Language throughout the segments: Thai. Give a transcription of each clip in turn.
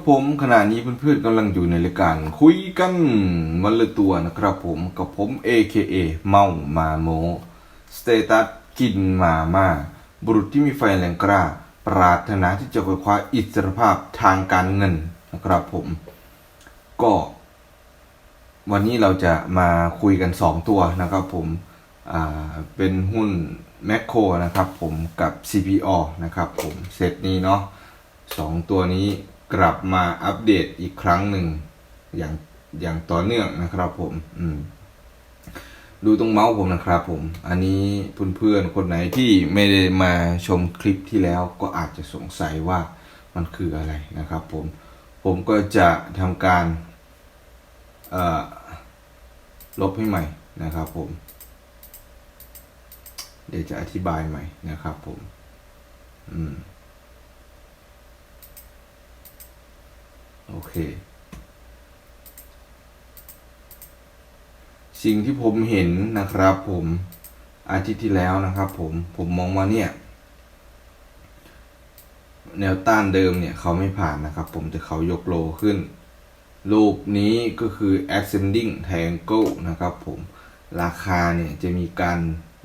วัสดีครับผมขณะนี้เพื่อนๆกำลังอยู่ในรายการคุยกันวันละตัวนะครับผมกับผม AKA เมามาโมสเตตัสกินมาม่าบุรุษที่มีไฟแรงกล้า ปรารถนาที่จะคว้าอิสรภาพทางการเงินนะครับผม ก็ วันนี้เราจะมาคุยกัน 2 ตัวนะครับผมอ่าเป็นหุ้นแมคโครนะครับผมกับ CPO นะครับผมเซตนี้เนาะสองตัวนี้ กลับมาอัปเดตอีกครั้งหนึ่งอย่างอย่างต่อเนื่องนะครับผม อืม ดูตรงเมาส์ผมนะครับผม อันนี้เพื่อนๆคนไหนที่ไม่ได้มาชมคลิปที่แล้วก็อาจจะสงสัยว่ามันคืออะไรนะครับผม ผมก็จะทำการลบให้ใหม่นะครับผม เดี๋ยวจะอธิบายใหม่นะครับผม อืม โอ เค สิ่งที่ผมเห็นนะครับผมอาทิตย์ที่แล้วนะครับผมผมมองว่าเนี่ย แนวต้านเดิมเนี่ยเขาไม่ผ่านนะครับ ผมแต่เขายกโลขึ้น รูปนี้ก็คือ ascending triangle นะครับผมราคาเนี่ยจะมีการ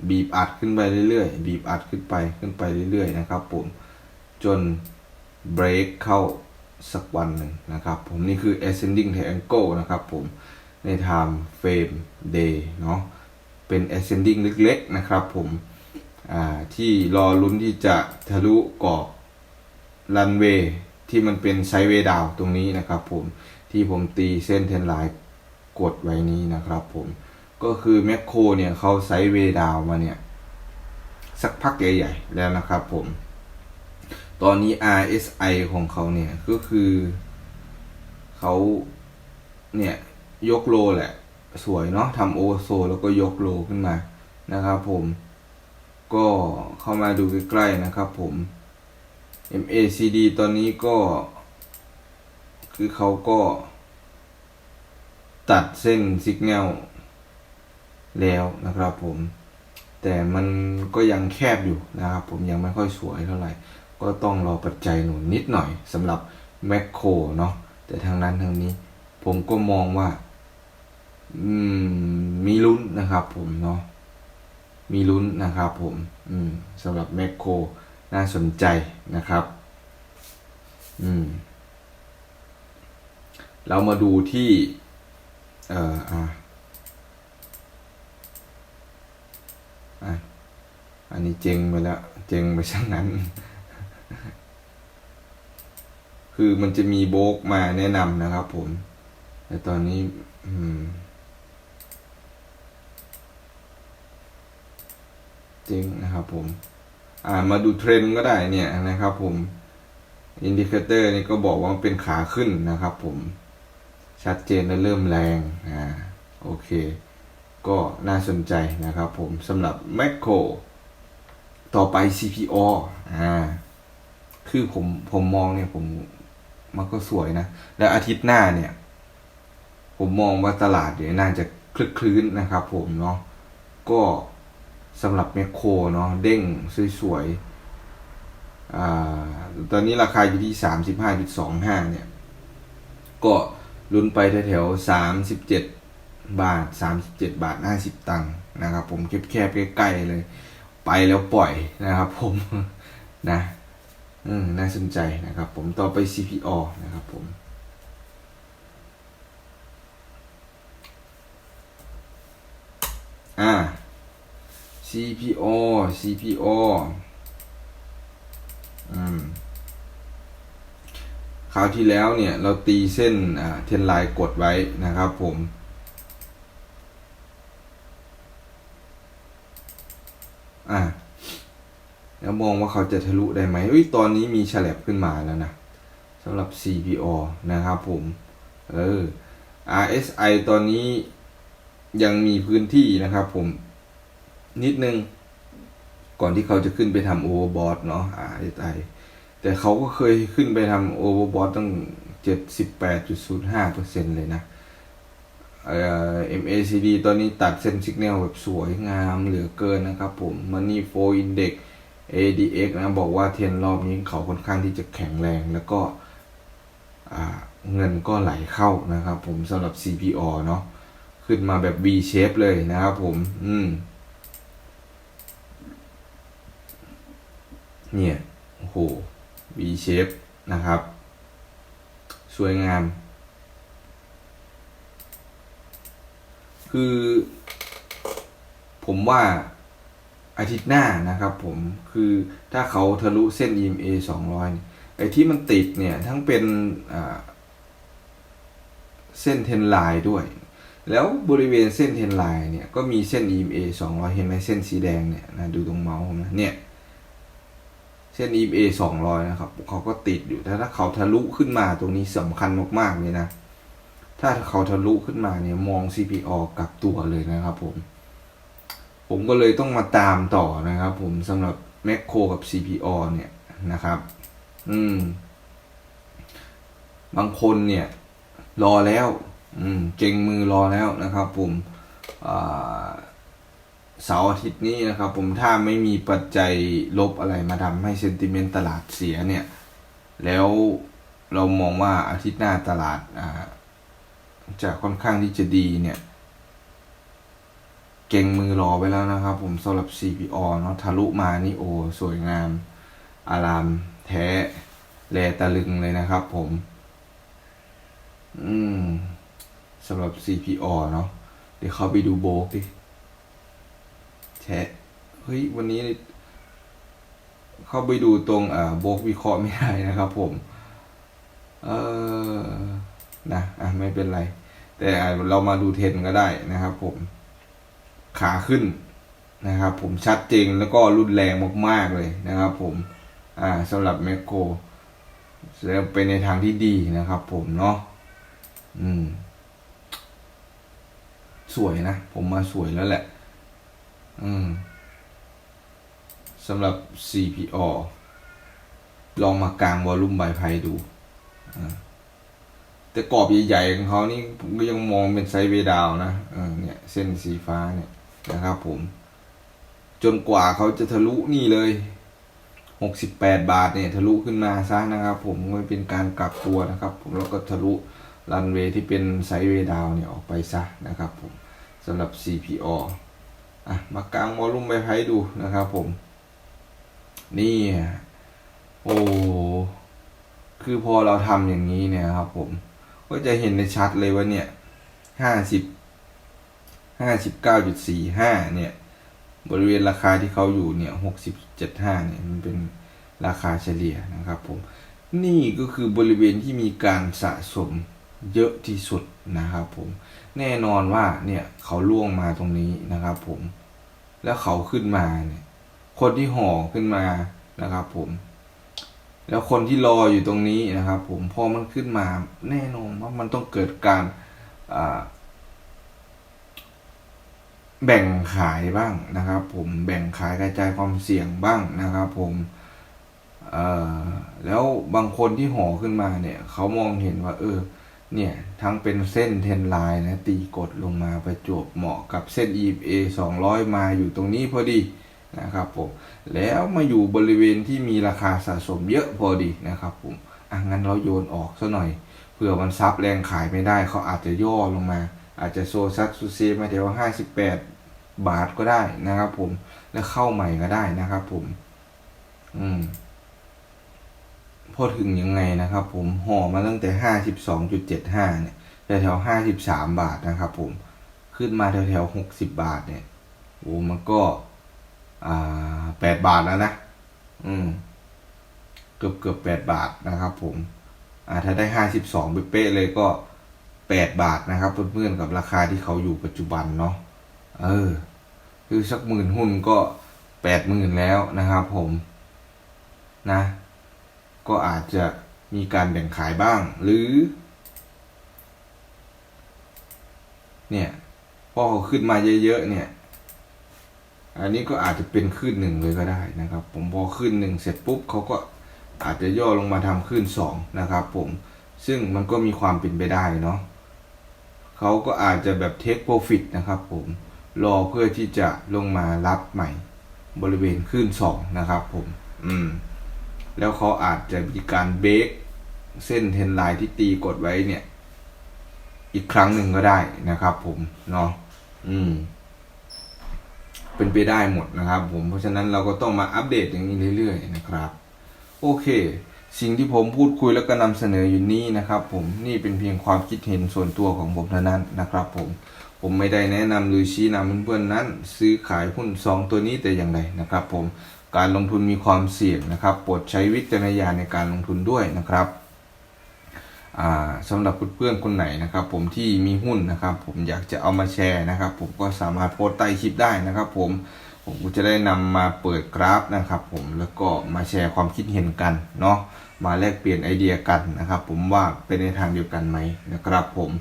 บีบอัดขึ้นไปเรื่อยๆ บีบอัดขึ้นไปขึ้นไปเรื่อยๆ นะครับผม จน break เข้า สักวันหนึ่งนะครับผมนี่คือ ascending triangle นะครับผมใน time frame day เนาะเป็น ascending เล็กๆนะครับผมที่รอลุ้นที่จะทะลุกรอบรันเวย์ที่มันเป็นไซเวดาวตรงนี้นะครับผมที่ผมตีเส้นเทนไลน์กดไว้นี้นะครับผมก็คือแมคโครเนี่ยเขาไซเวดาวมาเนี่ยสักพักใหญ่ๆแล้วนะครับผม ตอนนี้ RSI ของเขาเนี่ยก็คือเขาเนี่ยยกโลแหละ สวยเนาะทำโอโซ แล้วก็ยกโลขึ้นมานะครับผม ก็เข้ามาดูใกล้ๆนะครับผม MACD ตอนนี้ก็ คือเขาก็ตัดเส้นสัญญาณแล้วนะครับผม แต่มันก็ยังแคบอยู่นะครับผมยังไม่ค่อยสวยเท่าไหร่ ก็ต้องรอปัจจัยหนุนนิดหน่อยสำหรับแมคโครเนาะแต่ทางนั้นทางนี้ ผมก็มองว่า อืม มีลุ้นนะครับ ผมเนาะมีลุ้นนะครับ ผม อืมสำหรับแมคโครน่าสนใจนะครับ อืม เรามาดูที่ เอ่ออะอันนี้เจงไปแล้ว เจงไปช่างนั้น คือมันจะมีโบกมาแนะนำนะครับผม แต่ตอนนี้ อืมเจงนะครับผม อ่ามาดูเทรนก็ได้เนี่ยนะครับผมอินดิเคเตอร์นี่ก็บอกว่ามันเป็นขาขึ้นนะครับผม ชัดเจนและเริ่มแรงอ่าโอเค ก็น่าสนใจนะครับผมสำหรับแมคโครต่อไป CPO อ่า คือผมผมมองเนี่ย ผมมันก็สวยนะ และอาทิตย์หน้าเนี่ย ผมมองว่าตลาดเนี่ยน่าจะคลึกคลื้นนะครับ ผมเนาะก็สำหรับแมคโครเนาะเด้งสวยๆอ่าตอนนี้ราคาอยู่ที่สามสิบห้าจุดสองห้าเนี่ย ก็ลุ้นไปแถวๆสามสิบเจ็ดบาทสามสิบเจ็ดบาทห้าสิบตังค์นะครับ ผมแคบๆใกล้ๆเลย ไปแล้วปล่อยนะครับ ผมนะ น่าสนใจนะครับผมต่อไป CPO นะครับผมอ่า CPO CPO อืมคราวที่แล้วเนี่ยเราตีเส้นอ่าเทนไลน์กดไว้นะครับผมอ่า แล้วมองว่าเขาจะทะลุได้ไหมเอ้ยตอนนี้มีฉลับขึ้นมาแล้วนะสำหรับ CPO นะครับผม เออ RSI ตอนนี้ยังมีพื้นที่นะครับผม นิดนึง ก่อนที่เขาจะขึ้นไปทำโอเวอร์บอทเนาะ RSI แต่เขาก็เคยขึ้นไปทำโอเวอร์บอทตั้ง 78.05%เลยนะเอ่อ MACD ตอนนี้ตัดเส้นสัญญาณแบบสวยงามเหลือเกินนะครับผม Money Flow Index ADX นะบอกว่าเทรนรอบนี้เขาค่อนข้างที่จะแข็งแรงแล้วก็เงินก็ไหลเข้านะครับผมสำหรับ CPO เนาะขึ้นมาแบบ V shape เลยนะครับผม อืม เนี่ยโอ้โห V shape นะครับ สวยงาม คือ ผมว่า อาทิตย์หน้านะครับผมคือถ้าเขาทะลุเส้น EMA 200เนี่ยไอ้ที่มันติดเนี่ย ทั้งเป็นเส้นเทนไลน์ด้วย แล้วบริเวณเส้นเทนไลน์เนี่ย ก็มีเส้น EMA 200 เห็นไหมเส้นสีแดงเนี่ยนะดูตรงเมาส์ผมนะเนี่ย เส้น EMA 200 นะครับ เขาก็ติดอยู่แต่ถ้าเขาทะลุขึ้นมาตรงนี้สำคัญมากๆเลยนะ ถ้าเขาทะลุขึ้นมาเนี่ยมอง CPO กลับตัวเลยนะครับผม ผมก็เลยต้องมาตามต่อนะครับ ผมสำหรับแมคโครกับ CPO เนี่ยนะครับ อืม บางคนเนี่ย รอแล้ว อืมเก่งมือรอแล้วนะครับผมอ่าเสาร์อาทิตย์นี้นะครับ ผมถ้าไม่มีปัจจัยลบอะไรมาทำให้เซนติเมนต์ตลาดเสียเนี่ย แล้วเรามองว่าอาทิตย์หน้าตลาดอ่าจะค่อนข้างที่จะดีเนี่ย เก่งมือรอไว้แล้วนะครับผมสำหรับ CPO เนาะทะลุมานี่โอ สวยงาม อารามแท้แลตะลึงเลยนะครับผม อืมสำหรับ CPO เนาะเดี๋ยวเขาไปดูโบกดิแชะเฮ้ย วันนี้ เข้าไปดูตรงอ่าโบกวิเคราะห์ไม่ได้นะครับผม เออนะ อะ ไม่เป็นไร แต่เรามาดูเทนก็ได้นะครับผม ขาขึ้นนะครับ ผมชัดเจนแล้วก็รุนแรงมากๆเลยนะครับ ผมอ่าสำหรับแมคโครแล้วไปในทางที่ดีนะครับ ผมเนาะอืม สวยนะ ผมมาสวยแล้วแหละ อืมสำหรับ CPO ลองมากลางวอลลุ่มใบไพดู แต่กรอบใหญ่ๆของเขานี่ผมก็ยังมองเป็นไซด์เวย์ดาวนะเนี่ย เส้นสีฟ้าเนี่ย นะครับผม จนกว่าเขาจะทะลุนี่เลยหกสิบแปดบาทเนี่ยทะลุขึ้นมาซะนะครับผมไม่เป็นการกลับตัวนะครับ ผมแล้วก็ทะลุรันเวย์ที่เป็นไซด์เวย์ดาวเนี่ยออกไปซะนะครับผมสำหรับ CPO อะมากลางวอลลุ่มไปให้ดูนะครับผม นี่โอ้คือพอเราทำอย่างนี้เนี่ยครับผม ก็จะเห็นในชัดเลยว่าเนี่ยห้าสิบ ห้าสิบเก้าจุดสี่ห้าเนี่ย บริเวณราคาที่เขาอยู่เนี่ยหกสิบเจ็ดห้าเนี่ยมันเป็นราคาเฉลี่ยนะครับผม นี่ก็คือบริเวณที่มีการสะสมเยอะที่สุดนะครับผม แน่นอนว่าเนี่ยเขาล่วงมาตรงนี้นะครับผม แล้วเขาขึ้นมาเนี่ย คนที่ห่อขึ้นมานะครับผม แล้วคนที่รออยู่ตรงนี้นะครับผม พอมันขึ้นมาแน่นอนว่ามันต้องเกิดการอ่า แบ่งขายบ้างนะครับ ผมแบ่งขายกระจายความเสี่ยงบ้างนะครับ ผมเอ่อแล้วบางคนที่ห่อขึ้นมาเนี่ยเขามองเห็นว่า เออ เนี่ย ทั้งเป็นเส้นเทนไลน์นะตีกดลงมาประจวบเหมาะกับเส้น EMA 200 มาอยู่ตรงนี้พอดีนะครับผมแล้วมาอยู่บริเวณที่มีราคาสะสมเยอะพอดีนะครับผมอะงั้นเราโยนออกซะหน่อยเผื่อมันซับแรงขายไม่ได้เขาอาจจะย่อลงมา อาจจะโซซักซูเซมาแถวห้าสิบแปด บาทก็ได้นะครับ ผมแล้วเข้าใหม่ก็ได้นะครับ ผม อืม พอถึงยังไงนะครับ ผมห่อมาตั้งแต่ห้าสิบสองจุดเจ็ดห้าเนี่ยแถวห้าสิบสามบาทนะครับ ผมขึ้นมาแถวแถวหกสิบบาท เนี่ยโอ้มันก็ อ่าแปดบาทแล้วนะอืม เกือบเกือบแปดบาทนะครับ ผม อ่า ถ้าได้ห้าสิบสองเป๊ะเลยก็แปดบาทนะครับ เพื่อนๆกับราคาที่เขาอยู่ปัจจุบันเนาะ เออ คือสักหมื่นหุ้นก็แปดหมื่นแล้วนะครับผมนะ ก็อาจจะมีการแบ่งขายบ้าง หรือ เนี่ยพอเขาขึ้นมาเยอะๆเนี่ย อันนี้ก็อาจจะเป็นขึ้นหนึ่งเลยก็ได้นะครับ ผมพอขึ้นหนึ่งเสร็จปุ๊บเขาก็อาจจะย่อลงมาทำขึ้นสองนะครับ ผม ซึ่งมันก็มีความเป็นไปได้เนาะเขาก็อาจจะแบบเทคโปรฟิตนะครับผม รอเพื่อที่จะลงมารับใหม่บริเวณขึ้นสองนะครับผม อืม แล้วเขาอาจจะมีการเบรกเส้นเทนไลน์ที่ตีกดไว้เนี่ย อีกครั้งหนึ่งก็ได้นะครับผมเนาะอืม เป็นไปได้หมดนะครับผม เพราะฉะนั้นเราก็ต้องมาอัปเดตอย่างนี้เรื่อยๆนะครับ โอเค สิ่งที่ผมพูดคุยแล้วก็นำเสนออยู่นี้นะครับ ผมนี่เป็นเพียงความคิดเห็นส่วนตัวของผมเท่านั้นนะครับ ผม ผมไม่ได้แนะนำหรือชี้นำเพื่อนๆนั้น ซื้อขายหุ้นสองตัวนี้แต่อย่างใดนะครับ ผมการลงทุนมีความเสี่ยงนะครับโปรดใช้วิจารณญาณในการลงทุนด้วยนะครับอ่าสำหรับเพื่อนๆคนไหนนะครับ ผมที่มีหุ้นนะครับ ผมอยากจะเอามาแชร์นะครับ ผมก็สามารถโพสต์ใต้คลิปได้นะครับ ผมผมก็จะได้นำมาเปิดกราฟนะครับ ผมแล้วก็มาแชร์ความคิดเห็นกันเนาะมาแลกเปลี่ยนไอเดียกันนะครับ ผมว่าเป็นในทางเดียวกันไหมนะครับ ผม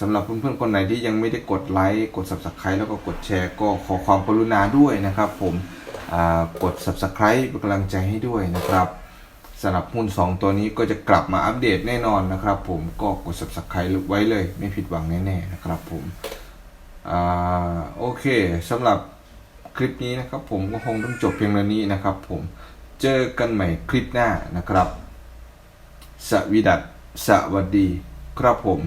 สำหรับเพื่อนๆคนไหนที่ยังไม่ได้กดไลค์กด subscribe แล้วก็กดแชร์ก็ขอความกรุณาด้วยนะครับ ผมกด subscribe เป็นกำลังใจให้ด้วยนะครับสำหรับหุ้น 2 ตัวนี้ก็จะกลับมาอัปเดตแน่นอนนะครับ ผมก็กด subscribe ไว้เลย ไม่ผิดหวังแน่ๆนะครับผมอโอเคสำหรับคลิปนี้นะครับผมก็คงต้องจบเพียงเท่านี้นะครับ ผมเจอกันใหม่คลิปหน้านะครับ สวีดัสสวัสดีครับผม